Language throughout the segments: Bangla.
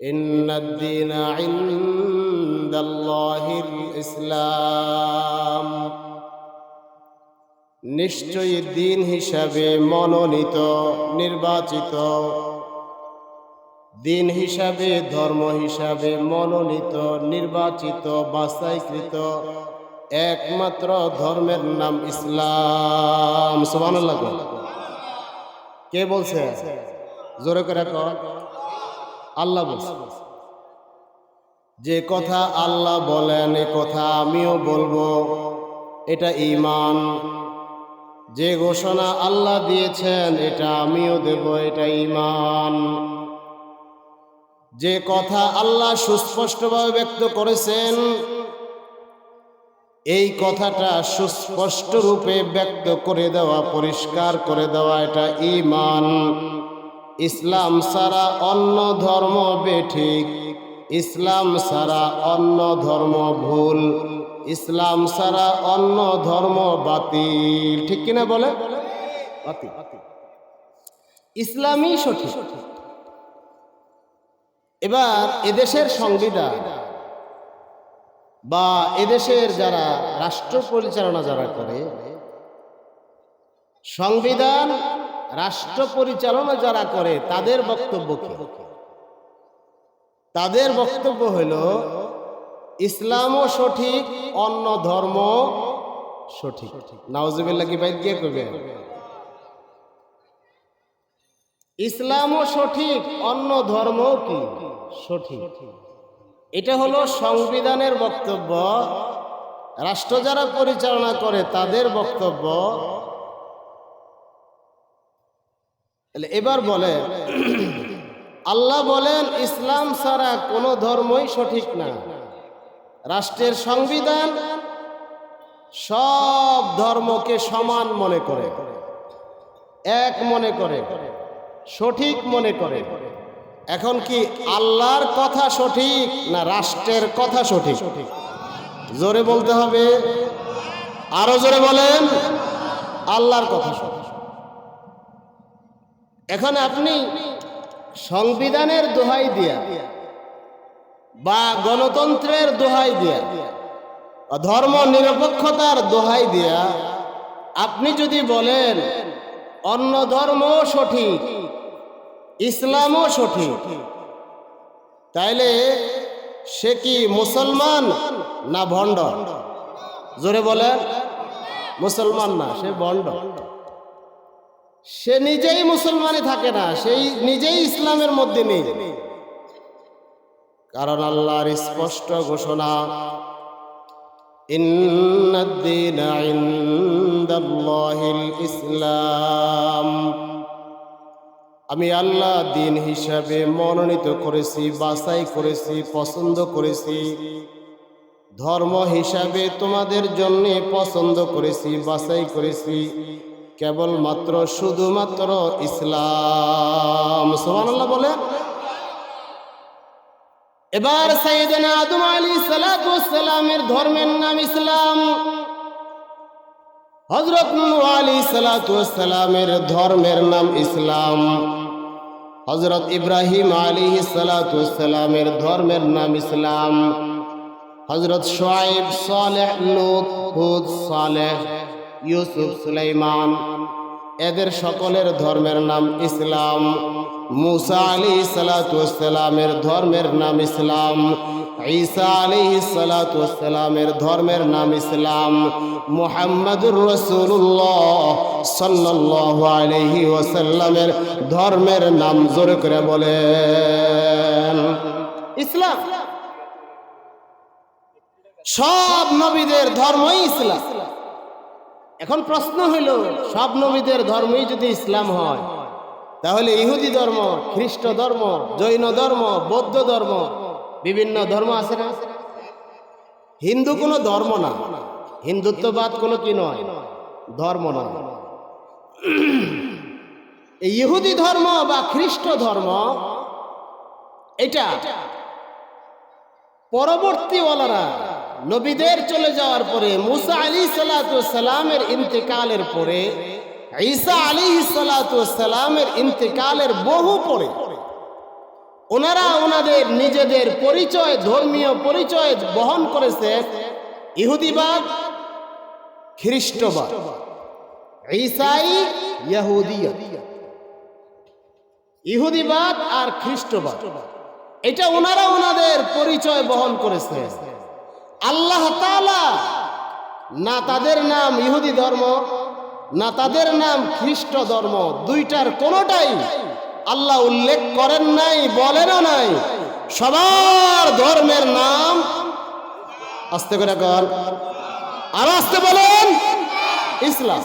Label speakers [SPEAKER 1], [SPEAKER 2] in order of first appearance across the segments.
[SPEAKER 1] إن الدين عند الله الإسلام নিশ্চয়ই দিন হিসাবে মনোনীত নির্বাচিত দিন হিসাবে ধর্ম হিসাবে মনোনীত নির্বাচিত বাছাইকৃত একমাত্র ধর্মের নাম ইসলাম সুবহানাল্লাহ কে বলছে জোরে করে কর আল্লাহ বলছে। যে কথা আল্লাহ বলেন, এ কথা আমিও বলব। এটা ইমান যে ঘোষণা আল্লাহ দিয়েছেন, এটা আমিও দেব, এটা ঈমান। যে কথা আল্লাহ সুস্পষ্টভাবে ব্যক্ত করেছেন, এই কথাটা সুস্পষ্ট রূপে ব্যক্ত করে দেওয়া, পরিষ্কার করে দেওয়া, এটা ঈমান। ইসলাম সারা অন্য ধর্ম বেঠিক। ইসলাম সারা অন্য ধর্ম ভুল। ইসলাম সারা অন্য ধর্ম বাতিল। ঠিক কিনা বলে? ইসলামই সঠিক। এবার এদেশের সংবিধান বা এদেশের যারা রাষ্ট্র পরিচালনা যারা করে, সংবিধান রাষ্ট্র পরিচালনা যারা করে, তাদের বক্তব্য কি? তাদের বক্তব্য হইল ইসলামও সঠিক, অন্য ধর্ম সঠিক। নাওজুবিল্লাহ কি বাইদ গিয়ে করবে ইসলামও সঠিক, অন্য ধর্ম কি? সঠিক। এটা হলো সংবিধানের বক্তব্য। রাষ্ট্র যারা পরিচালনা করে, তাদের বক্তব্য তাহলে এবার বলে, আল্লাহ বলেন, ইসলাম ছাড়া কোনো ধর্মই সঠিক না। রাষ্ট্রের সংবিধান সব ধর্মকে সমান মনে করে, এক মনে করে, সঠিক মনে করে। এখন কি আল্লাহর কথা সঠিক না রাষ্ট্রের কথা সঠিক? জোরে বলতে হবে। আরও জোরে বলেন, আল্লাহর কথা সঠিক। এখন আপনি সংবিধানের দোহাই দিয়া বা গণতন্ত্রের দোহাই দিয়া ধর্ম নিরপেক্ষতার দোহাই দিয়া আপনি যদি বলেন অন্য ধর্ম সঠিক, ইসলামও সঠিক, তাইলে সে কি মুসলমান না ভণ্ড? জোরে বলেন, মুসলমান না, সে ভণ্ড। সে নিজেই মুসলমানে থাকে না, সেই নিজেই ইসলামের মধ্যে নেই। কারণ আল্লাহর স্পষ্ট ঘোষণা ইসলাম। আমি আল্লাহ দিন হিসাবে মনোনীত করেছি, বাছাই করেছি, পছন্দ করেছি। ধর্ম হিসাবে তোমাদের জন্য পছন্দ করেছি, বাছাই করেছি। কেবলমাত্র শুধুমাত্র ইসলাম। সোমান বলে এবার আদম আলী সালামের ধর্মের নাম ইসলাম। হজরত আলী সালামের ধর্মের নাম ইসলাম। হজরত ইব্রাহিম আলী সালামের ধর্মের নাম ইসলাম। হজরত শোয়েব, সালেহ, লুত সালেহ। ইউসুফ সুলাইমান। এদের সকলের ধর্মের নাম ইসলাম। মুসা আলী সালাতামের ধর্মের নাম ইসলাম। ঈসা আলী সালাতামের ধর্মের নাম ইসলাম। মুহাম্মদুর রসুল্লাহ সাল্লাহ আলহি ওসাল্লামের ধর্মের নাম জোর করে বলেন, ইসলাম। সব নবীদের ধর্মই ইসলাম। এখন প্রশ্ন হইল, সব নবীদের ধর্মই যদি ইসলাম হয়, তাহলে ইহুদি ধর্ম, খ্রিস্ট ধর্ম, জৈন ধর্ম, বৌদ্ধ ধর্ম, বিভিন্ন ধর্ম আছে না? হিন্দু কোনো ধর্ম না। হিন্দুত্ববাদ কোনো কি নয়? ধর্ম না ইহুদি ধর্ম বা খ্রিস্ট ধর্ম, এটা পরবর্তীওয়ালারা নবীদের চলে যাওয়ার পরে মুসা আলী সালামের ইন্তেকালের পরে, ঈসা আলী সালামের ইন্তেকালের বহু পরে ওনারা ওনাদের নিজেদের পরিচয়, ধর্মীয় পরিচয় বহন করেছে ইহুদিবাদ খ্রিস্টবাদ ঈসাই ইহুদিয়ত ইহুদিবাদ আর খ্রিস্টবাদ এটা ওনারা ওনাদের পরিচয় বহন করেছে। না তাদের নাম ইহুদি ধর্ম, না তাদের নাম খ্রিস্ট ধর্ম, দুইটার কোনোটাই আল্লাহ উল্লেখ করেন নাই, বলেনও নাই। সবার ধর্মের নাম আস্তে করে কর। আর আস্তে বলেন, ইসলাম।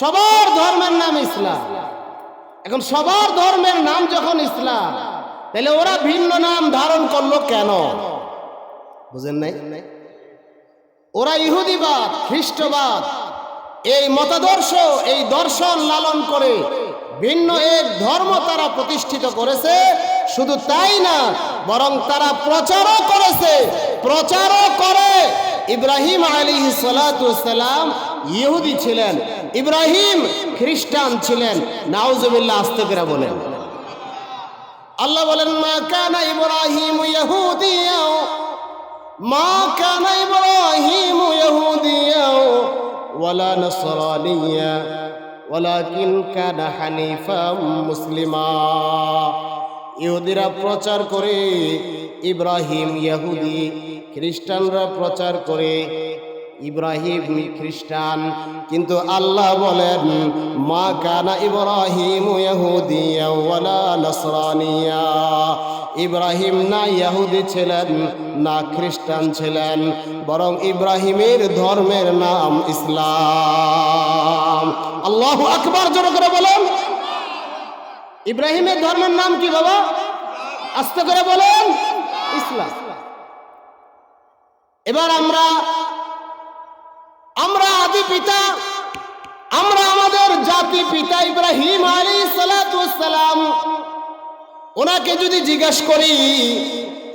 [SPEAKER 1] সবার ধর্মের নাম ইসলাম। এখন সবার ধর্মের নাম যখন ইসলাম, তাহলে ওরা ভিন্ন নাম ধারণ করল কেন? বুঝেন নাই? ওরা ইহুদিবাদ, খ্রিস্টবাদ। এই মতাদর্শ, এই দর্শন লালন করে ভিন্ন এক ধর্ম তারা প্রতিষ্ঠিত করেছে। শুধু তাই না, বরং তারা প্রচারও করেছে। প্রচারও করে। ইব্রাহিম আলী সালাম ইহুদি ছিলেন, ইব্রাহিম খ্রিস্টান ছিলেন। নাউজুবিল্লাহ, আস্তে করে বলেন। আল্লাহ বলেন, মা কানা ইব্রাহিম ইহুদিয়া মা কানা ইহুদিরা প্রচার করে ইব্রাহিম ইহুদি খ্রিস্টানরা প্রচার করে ইব্রাহিম খ্রিস্টান। কিন্তু আল্লাহ বলেন, মা কানা ইব্রাহিম ইব্রাহিম না ইহুদি ছিলেন, না খ্রিস্টান ছিলেন, বরং ইব্রাহিমের ধর্মের নাম ইসলাম। আল্লাহ আকবার, জোর করে বলেন। ইব্রাহিমের ধর্মের নাম কি বাবা? আস্তে করে বলেন। ইসলাম। এবার আমরা আদি পিতা, আমরা আমাদের জাতি পিতা ইব্রাহিম আলী সালাম, ওনাকে যদি জিজ্ঞেস করি,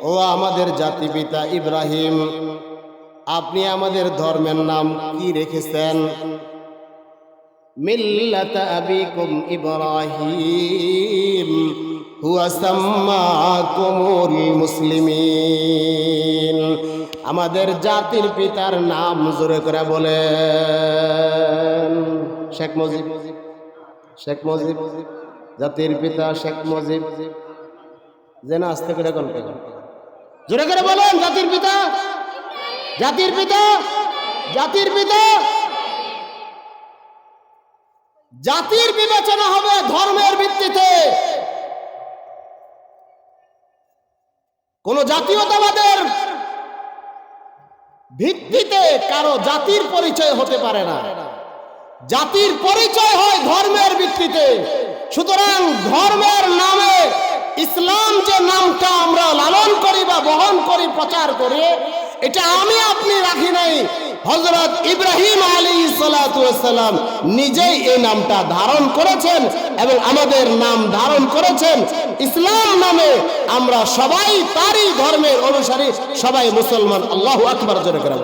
[SPEAKER 1] ও আমাদের জাতি পিতা ইব্রাহিম, আপনি আমাদের ধর্মের নাম কি রেখেছেন? মিল্লাত আবিকুম আমাদের জাতির পিতার নাম জোরে করে বলেন। শেখ মুজিব। শেখ মুজিব। জাতির পিতা শেখ মুজিব। যেন আস্তে করে গল্প জোরে করে বলেন, জাতির পিতা। জাতির পিতা। জাতির পিতা। জাতির বিবেচনা হবে ধর্মের ভিত্তিতে। কোন জাতীয়তাবাদের ভিত্তিতে কারও জাতির পরিচয় হতে পারে না। জাতির পরিচয় হয় ধর্মের ভিত্তিতে। সুতরাং ধর্মের নামে ইসলাম যে নামটা আমরা লালন করি বা বহন করি, প্রচার করি, এটা আমি আপনি রাখি নাই। হজরত ইব্রাহিম আলী সালাম নিজেই এই নামটা ধারণ করেছেন এবং আমাদের নাম ধারণ করেছেন। ইসলাম নামে আমরা সবাই তারই ধর্মের অনুসারী, সবাই মুসলমান। আল্লাহ আকবর, জোরে করে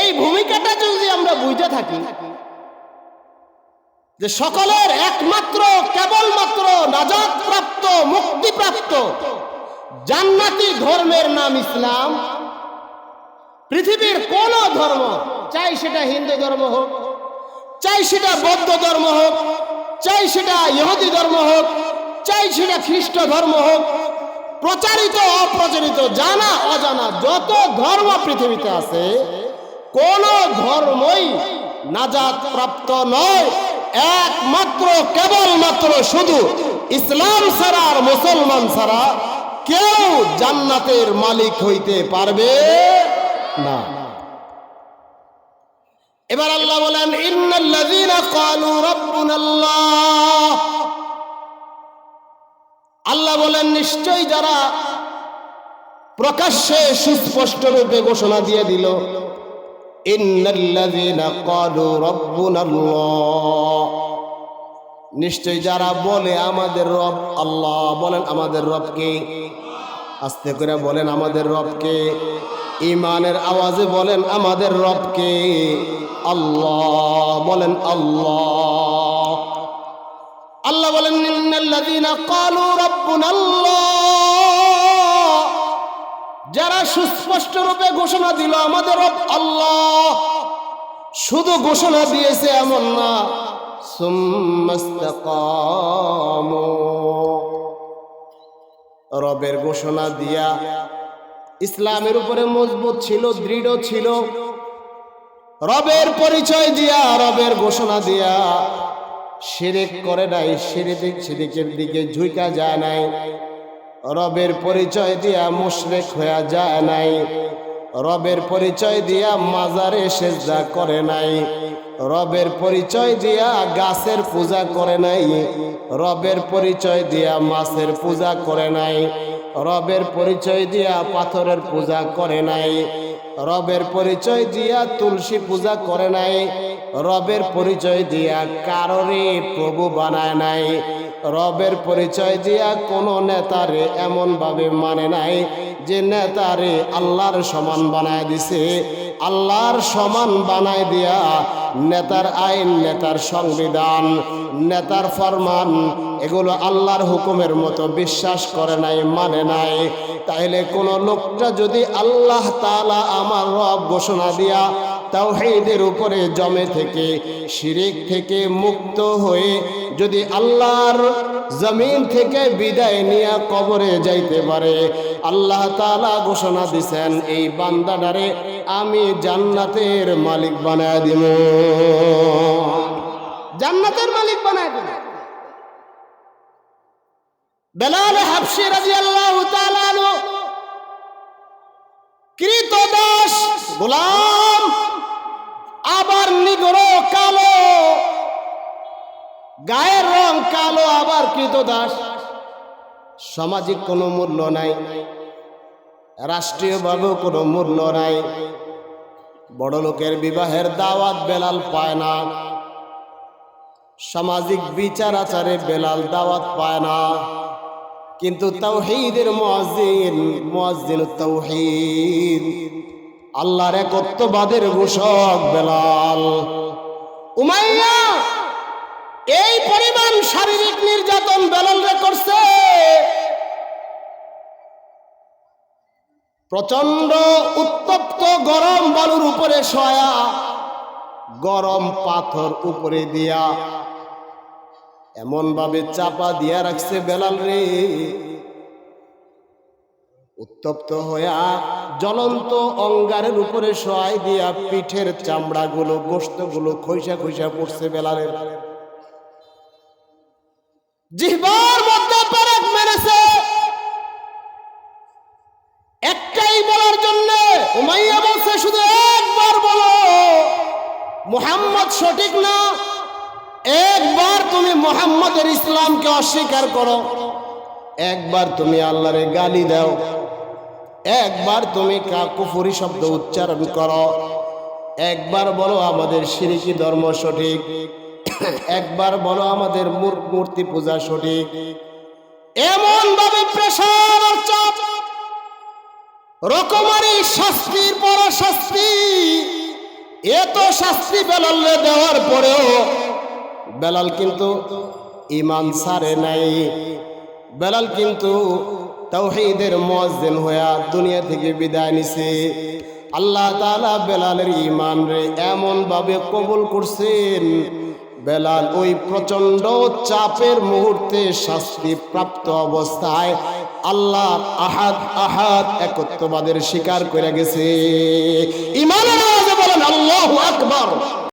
[SPEAKER 1] এই ভূমিকাটা যদি আমরা বুঝে থাকি, যে সকলের একমাত্র, কেবলমাত্র নাজাদ প্রাপ্ত মুক্তিপ্রাপ্ত জান্নাতি ধর্মের নাম ইসলাম পৃথিবীর কোন ধর্ম, চাই সেটা হিন্দু ধর্ম হোক, চাই সেটা বৌদ্ধ ধর্ম হোক, চাই সেটা ইহুদি ধর্ম হোক, চাই সেটা খ্রিস্ট ধর্ম হোক, প্রচারিত, অপ্রচারিত, জানা, অজানা, যত ধর্ম পৃথিবীতে আছে, কোন ধর্মই নাজাত প্রাপ্ত নয়। একমাত্র, কেবলমাত্র শুধু ইসলাম ছাড়া আর মুসলমান ছাড়া কেউ জান্নাতের মালিক হইতে পারবে। না। এবার আল্লাহ বলেন আল্লাহ বলেন, নিশ্চয়ই যারা প্রকাশ্যে সুস্পষ্ট রূপে ঘোষণা দিয়ে দিল নিশ্চয় যারা বলে, আমাদের রব আল্লাহ। বলেন, আমাদের রবকে আস্তে করে বলেন, আমাদের রবকে ইমানের আওয়াজে বলেন, আমাদের রবকে আল্লাহ বলেন, আল্লাহ। আল্লাহ বলেন রাব্বুনাল্লাহ। যারা সুস্পষ্ট রূপে ঘোষণা দিল, আমাদের রব আল্লাহ। শুধু ঘোষণা দিয়েছে এমন না রবের ঘোষণা দিয়া ইসলামের উপরে মজবুত ছিল, দৃঢ় ছিল। রবের পরিচয় দিয়া, রবের ঘোষণা দিয়া। শিরিক করে নাই, শিরিক শিরিকের দিকে ঝুঁকা যায় নাই। রবের পরিচয় দিয়া মুশরিক হয়ে যায় নাই। রবের পরিচয় দিয়া মাজারে সেজদা করে নাই। রবের পরিচয় দিয়া গাছের পূজা করে নাই। রবের পরিচয় দিয়া মাছের পূজা করে নাই। রবের পরিচয় দিয়া পাথরের পূজা করে নাই। রবের পরিচয় দিয়া তুলসী পূজা করে নাই। রবের পরিচয় দিয়া কারোরই প্রভু বানায় নাই। রবের পরিচয় দিয়া কোনো নেতারে এমনভাবে মানে নাই। যে নেতারে আল্লাহর সমান বানায় দিছে, আল্লাহর সমান বানায় দিয়া নেতার আইন, নেতার সংবিধান, নেতার ফরমান, এগুলো আল্লাহর হুকুমের মতো বিশ্বাস করে নাই মানে নাই। তাইলে কোনো লোকটা যদি আল্লাহ তালা আমার রব ঘোষণা দিয়া তাওহীদের উপরে জমে থেকে, শিরিক থেকে মুক্ত হয়ে যদি আল্লাহর জমিন থেকে বিদায় নিয়ে কবরে যাইতে পারে, আল্লাহ তাআলা ঘোষণা দিছেন, এই বান্দাটারে আমি জান্নাতের মালিক বানায় দিব। জান্নাতের মালিক বানায় দিব। বেলাল হাফসি গোলাম আবার নিগড় কালো। গায়ের রং কালো, আবার কৃতদাস। সামাজিক কোনো মূল্য নাই। রাষ্ট্রীয়ভাবেও কোনো মূল্য নাই। বড় লোকের বিবাহের দাওয়াত বেলাল পায় না। সামাজিক বিচার আচারে বেলাল দাওয়াত পায় না। কিন্তু তাওহীদের মুয়াজ্জিন মুয়াজ্জিন তাওহীদ। আল্লাহর একত্ববাদের ঘোষক বেলাল। উমাইয়া, এই পরিমাণ শারীরিক নির্যাতন বেলালরে করছে। প্রচণ্ড উত্তপ্ত গরম বালুর উপরে শয়া গরম পাথর উপরে দিয়া। এমন ভাবে চাপা দিয়া রাখছে বেলাল রে। উত্তপ্ত হইয়া জ্বলন্ত অঙ্গারের উপরে শোয়াই দিয়া পিঠের চামড়াগুলো গোস্তগুলো খৈসা খৈসা পড়ছে মেরেছে। একটাই বলার জন্য উমাইয়া বলছে, শুধু একবার বলো, মুহাম্মদ সঠিক না? একবার তুমি মোহাম্মদের ইসলামকে অস্বীকার করো। একবার তুমি আল্লাহরে গালি দাও। একবার তুমি কাকুফুরি শব্দ উচ্চারণ করো। একবার বলো আমাদের সিরিকি ধর্ম সঠিক। একবার বলো আমাদের মূর- মূর্তি পূজা সঠিক। এমন ভাবে প্রেশার আর চাপ, রকমারি শাস্তির পর শাস্তি, এত শাস্তি বেলালে দেওয়ার পরেও বেলাল কিন্তু ইমান সারে নাই। বেলাল কিন্তু তাওহীদের মুয়াজ্জিন হইয়া দুনিয়া থেকে বিদায় নিছে। আল্লাহ তাআলা বেলালের ইমান রে এমন ভাবে কবুল করছেন, বেলাল ওই প্রচণ্ড চাপের মুহূর্তে শাস্তি প্রাপ্ত অবস্থায় আল্লাহ আহাদ আহাদ একত্ববাদের শিকার করে গেছে। আওয়াজে বলেন, আল্লাহু আকবার।